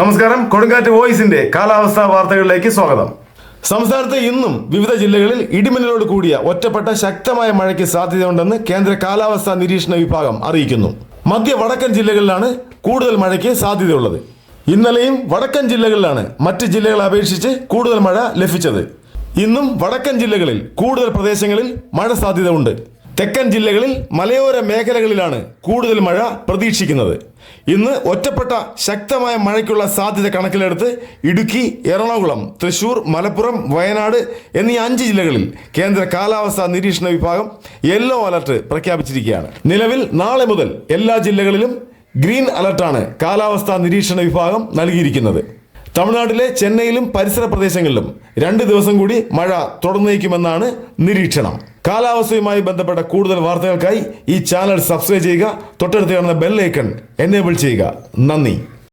നമസ്കാരം കൊടുങ്കാറ്റ് വോയിസിന്റെ കാലാവസ്ഥാ വാർത്തകളിലേക്ക് സ്വാഗതം. സംസ്ഥാനത്ത് ഇന്നും വിവിധ ജില്ലകളിൽ ഇടിമിന്നലോട് കൂടിയ ഒറ്റപ്പെട്ട ശക്തമായ മഴയ്ക്ക് സാധ്യതയുണ്ടെന്ന് കേന്ദ്ര കാലാവസ്ഥാ നിരീക്ഷണ വിഭാഗം അറിയിക്കുന്നു. മധ്യ വടക്കൻ ജില്ലകളിലാണ് കൂടുതൽ മഴയ്ക്ക് സാധ്യതയുള്ളത്. ഇന്നലെയും വടക്കൻ ജില്ലകളിലാണ് മറ്റ് ജില്ലകളെ അപേക്ഷിച്ച് കൂടുതൽ മഴ ലഭിച്ചത്. ഇന്നും വടക്കൻ ജില്ലകളിൽ കൂടുതൽ പ്രദേശങ്ങളിൽ മഴ സാധ്യത ഉണ്ട് തെക്കൻ ജില്ലകളിൽ മലയോര മേഖലകളിലാണ് കൂടുതൽ മഴ പ്രതീക്ഷിക്കുന്നത്. ഇന്ന് ഒറ്റപ്പെട്ട ശക്തമായ മഴയ്ക്കുള്ള സാധ്യത കണക്കിലെടുത്ത് ഇടുക്കി എറണാകുളം തൃശൂർ മലപ്പുറം വയനാട് എന്നീ അഞ്ച് ജില്ലകളിൽ കേന്ദ്ര കാലാവസ്ഥാ നിരീക്ഷണ വിഭാഗം യെല്ലോ അലർട്ട് പ്രഖ്യാപിച്ചിരിക്കുകയാണ്. നിലവിൽ നാളെ മുതൽ എല്ലാ ജില്ലകളിലും ഗ്രീൻ അലർട്ടാണ് കാലാവസ്ഥാ നിരീക്ഷണ വിഭാഗം നൽകിയിരിക്കുന്നത്. തമിഴ്നാട്ടിലെ ചെന്നൈയിലും പരിസര പ്രദേശങ്ങളിലും രണ്ട് ദിവസം കൂടി മഴ തുടർന്നേക്കുമെന്നാണ് നിരീക്ഷണം. കാലാവസ്ഥയുമായി ബന്ധപ്പെട്ട കൂടുതൽ വാർത്തകൾക്കായി ഈ ചാനൽ സബ്സ്ക്രൈബ് ചെയ്യുക തൊട്ടടുത്ത് കാണുന്ന ബെൽ ഐക്കൺ എനേബിൾ ചെയ്യുക. നന്ദി.